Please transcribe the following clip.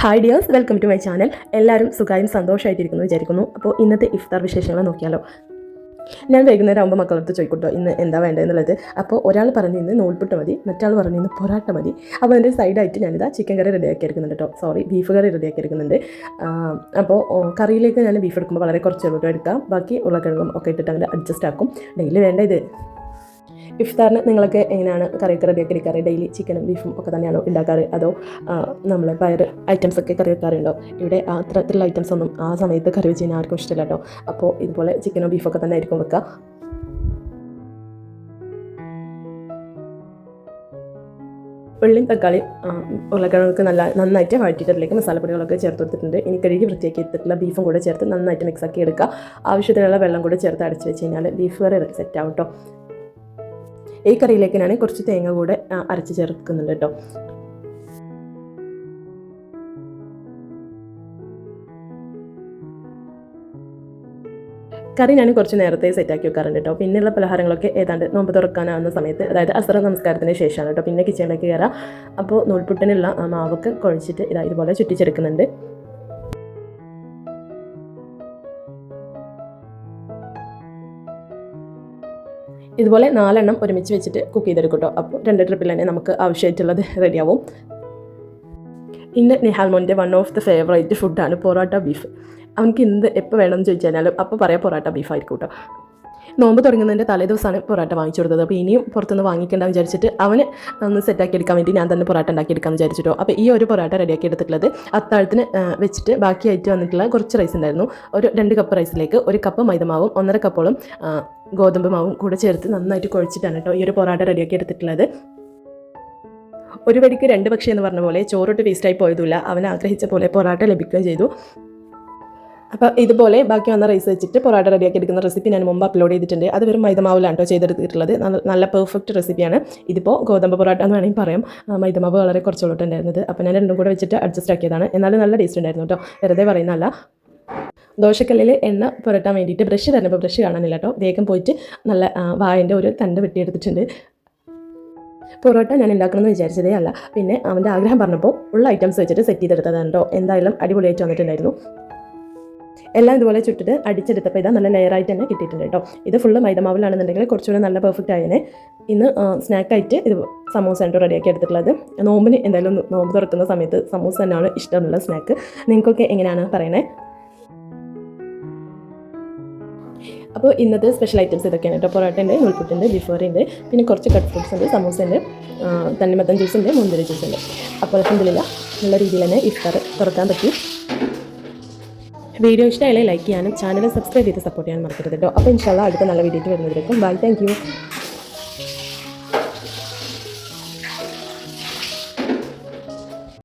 Hi dears welcome to my channel എല്ലാവരും സുഖമായും സന്തോഷമായിട്ടിരിക്കുന്നു വിചാരിക്കുന്നു. അപ്പോൾ ഇന്നത്തെ ഇഫ്താർ വിശേഷങ്ങൾ നോക്കിയാലോ? ഞാൻ വൈകുന്നേരം ആകുമ്പോൾ മക്കളടുത്ത് ചോദിക്കട്ടോ ഇന്ന് എന്താ വേണ്ടതെന്നുള്ളത്? അപ്പോൾ ഒരാൾ പറഞ്ഞു ഇന്ന് നൂൽപുട്ട് മതി. മറ്റാൾ പറഞ്ഞു ഇന്ന് പൊറാട്ട മതി. അപ്പോൾ അതിന്റെ സൈഡായിട്ട് ഞാനിതാ ചിക്കൻ കറി റെഡിയാക്കി എടുക്കുന്നുണ്ട് കേട്ടോ. സോറി ബീഫ് കറി റെഡിയാക്കി എടുക്കുന്നുണ്ട് അപ്പോൾ കറിയിലേക്ക് ഞാൻ ബീഫ് എടുക്കുമ്പോൾ വളരെ കുറച്ച് എടുക്കാം. ബാക്കി ഉരുളക്കിഴങ്ങും ഒക്കെ ഇട്ടിട്ട് അങ്ങനെ അഡ്ജസ്റ്റ് ആക്കും. ഡെയിലി വേണ്ട ഇത്? ഇഫ്താറിന് നിങ്ങളൊക്കെ എങ്ങനെയാണ് കറിയൊക്കെ റെഡിയാക്കി എടുക്കാറ് ഡെയിലി ചിക്കനും ബീഫും ഒക്കെ തന്നെയാണോ ഉണ്ടാക്കാറ്? അതോ നമ്മൾ പയർ ഐറ്റംസ് ഒക്കെ കറി വെക്കാറുണ്ടോ? ഇവിടെ അത്തരത്തിലുള്ള ഐറ്റംസ് ഒന്നും ആ സമയത്ത് കറി വെച്ച് കഴിഞ്ഞാൽ ആർക്കും ഇഷ്ടമില്ല കേട്ടോ. അപ്പോൾ ഇതുപോലെ ചിക്കനോ ബീഫൊക്കെ തന്നെ ആയിരിക്കും വെക്കുക ഉള്ളിയും തക്കാളി ഉരുളക്കിഴങ്ങൊക്കെ നല്ല നന്നായിട്ട് വഴറ്റിയിട്ട് അതിലേക്ക് മസാലപ്പൊടികളൊക്കെ ചേർത്ത് കൊടുത്തിട്ടുണ്ട്. ഇനി കഴുകി വൃത്തിയാക്കി എടുത്തിട്ടുള്ള ബീഫും കൂടെ ചേർത്ത് നന്നായിട്ട് മിക്സ് ആക്കി എടുക്കുക. ആവശ്യത്തിനുള്ള വെള്ളം കൂടെ ചേർത്ത് അടച്ച് വെച്ച് കഴിഞ്ഞാൽ ബീഫ് കറി സെറ്റ് ആവും കേട്ടോ. ഈ കറിയിലേക്ക് ഞാൻ കുറച്ച് തേങ്ങ കൂടെ അരച്ച് ചേർക്കുന്നുണ്ട് കേട്ടോ. കറി ഞാൻ കുറച്ച് നേരത്തെ സെറ്റാക്കി വെക്കാറുണ്ട് കേട്ടോ. പിന്നെയുള്ള പലഹാരങ്ങളൊക്കെ ഏതാണ്ട് നോമ്പ് തുറക്കാനാവുന്ന സമയത്ത് അതായത് അസറ നമസ്കാരത്തിന് ശേഷമാണ് കേട്ടോ. പിന്നെ കിച്ചണിലേക്ക് കയറാം അപ്പോൾ നൂൽപുട്ടിനുള്ള മാവൊക്കെ കുഴച്ചിട്ട് ഇതാ ഇതുപോലെ ചുറ്റിച്ചെടുക്കുന്നുണ്ട്. ഇതുപോലെ നാലെണ്ണം ഒരുമിച്ച് വെച്ചിട്ട് കുക്ക് ചെയ്തെടുക്കും കേട്ടോ അപ്പോൾ രണ്ട് ട്രിപ്പിൽ തന്നെ നമുക്ക് ആവശ്യമായിട്ടുള്ളത് റെഡിയാവും ഇന്ന് നിഹാൽമോന്റെ വൺ ഓഫ് ദ ഫേവറേറ്റ് ഫുഡാണ് പൊറോട്ട ബീഫ് അവനക്ക് എന്ത് എപ്പോൾ വേണമെന്ന് ചോദിച്ചു കഴിഞ്ഞാലും അപ്പോൾ പറയാം പൊറോട്ട ബീഫായിരിക്കും കേട്ടോ. നോമ്പ് തുടങ്ങുന്നതിന്റെ തലേ ദിവസമാണ് പൊറോട്ട വാങ്ങിച്ചു കൊടുത്തത് അപ്പോൾ ഇനിയും പുറത്തുനിന്ന് വാങ്ങിക്കേണ്ട വിചാരിച്ചിട്ട് അവന് ഒന്ന് സെറ്റാക്കി എടുക്കാൻ വേണ്ടി ഞാൻ തന്നെ പൊറോട്ട ഉണ്ടാക്കി എടുക്കാൻ വിചാരിച്ചിട്ടോ അപ്പോൾ ഈ ഒരു പൊറോട്ട റെഡിയാക്കി എടുത്തിട്ടുള്ളത് അത്താഴത്തിന് വെച്ചിട്ട് ബാക്കിയായിട്ട് വന്നിട്ടുള്ള കുറച്ച് റൈസ് ഉണ്ടായിരുന്നു. ഒരു രണ്ട് കപ്പ് റൈസിലേക്ക് ഒരു കപ്പ് മൈദമാവും ഒന്നര കപ്പോളം ഗോതമ്പ് മാവും കൂടെ ചേർത്ത് നന്നായിട്ട് കുഴച്ചിട്ടാണ് കേട്ടോ ഈ ഒരു പൊറോട്ട റെഡിയാക്കി എടുത്തിട്ടുള്ളത്. ഒരു വഴിക്ക് രണ്ട് പക്ഷി എന്ന് പറഞ്ഞ പോലെ ചോറോട്ട് വേസ്റ്റായി പോയതുമില്ല. അവൻ ആഗ്രഹിച്ച പോലെ പൊറോട്ട ലഭിക്കുകയും ചെയ്തു. അപ്പോൾ ഇതുപോലെ ബാക്കി വന്ന റൈസ് വെച്ചിട്ട് പൊറോട്ട റെഡിയാക്കി എടുക്കുന്ന റെസിപ്പി ഞാൻ മുമ്പ് അപ്ലോഡ് ചെയ്തിട്ടുണ്ട്. അത് വെറും മൈദമാവിലാണ് കേട്ടോ ചെയ്തെടുത്തിട്ടുള്ളത്. നല്ല പെർഫെക്റ്റ് റെസിപ്പിയാണ് ഇതിപ്പോൾ ഗോതമ്പ് പൊറോട്ട എന്ന് വേണമെങ്കിൽ പറയാം. മൈദമാവ് വളരെ കുറച്ചുള്ളൂട്ടുണ്ടായിരുന്നത് അപ്പോൾ ഞാൻ രണ്ടും കൂടെ വെച്ചിട്ട് അഡ്ജസ്റ്റ് ആക്കിയതാണ്. എന്നാലും നല്ല ടേസ്റ്റ് ഉണ്ടായിരുന്നു കേട്ടോ വെറുതെ പറയുന്നതല്ല. ദോശക്കല്ലിൽ എണ്ണ പുരട്ടാൻ വേണ്ടിയിട്ട് ബ്രഷ് തരുമ്പോൾ ബ്രഷ് കാണാനില്ല കേട്ടോ വേഗം പോയിട്ട് നല്ല വായന്റെ ഒരു തണ്ട് വെട്ടിയെടുത്തിട്ടുണ്ട്. പൊറോട്ട ഞാൻ ഉണ്ടാക്കണമെന്ന് വിചാരിച്ചതേ അല്ല. പിന്നെ അവന്റെ ആഗ്രഹം പറഞ്ഞപ്പോൾ ഉള്ള ഐറ്റംസ് വെച്ചിട്ട് സെറ്റ് ചെയ്തെടുത്തതാണ് കേട്ടോ എന്തായാലും അടിപൊളിയായിട്ട് വന്നിട്ടുണ്ടായിരുന്നു. എല്ലാം ഇതുപോലെ ചുട്ടിട്ട് അടിച്ചെടുത്തപ്പോൾ ഇതാ നല്ല ലെയറായിട്ട് തന്നെ കിട്ടിയിട്ടുണ്ട് കേട്ടോ. ഇത് ഫുള്ള് മൈദമാവിലാണെന്നുണ്ടെങ്കിൽ കുറച്ചുകൂടെ നല്ല പെർഫെക്റ്റ് ആയതിനെ ഇന്ന് സ്നാക്കായിട്ട് ഇത് സമൂസ ആണ് റെഡിയാക്കി എടുത്തിട്ടുള്ളത്. നോമ്പിന് എന്തായാലും നോമ്പ് തുറക്കുന്ന സമയത്ത് സമൂസ തന്നെയാണ് ഇഷ്ടമുള്ള സ്നാക്ക് നിങ്ങൾക്കൊക്കെ എങ്ങനെയാണ് പറയണേ? അപ്പോൾ ഇന്നത്തെ സ്പെഷ്യൽ ഐറ്റംസ് ഇതൊക്കെയാണ് കേട്ടോ. ഉണ്ട് നൂൽപുട്ടുണ്ട് ബിഫോറുണ്ട് പിന്നെ കുറച്ച് കട്ട് ഫ്രൂട്ട്സ് ഉണ്ട് സമൂസ ഉണ്ട് തണ്ണിമത്തൻ ജ്യൂസ് ഉണ്ട് മുന്തിരി ജ്യൂസ് ഉണ്ട്. അപ്പോൾ അലഹമില്ല നല്ല രീതിയിൽ തന്നെ ഇഫ്താർ തുറക്കാൻ പറ്റി. വീഡിയോ ഇഷ്ടമായാലും ലൈക്ക് ചെയ്യാനും ചാനൽ സബ്സ്ക്രൈബ് ചെയ്ത് സപ്പോർട്ട് ചെയ്യാൻ മറക്കരുത് കേട്ടോ അപ്പോൾ ഇൻഷാല്ല അടുത്ത നല്ല വീഡിയോ വരുന്നതിലേക്കും ബൈ താങ്ക്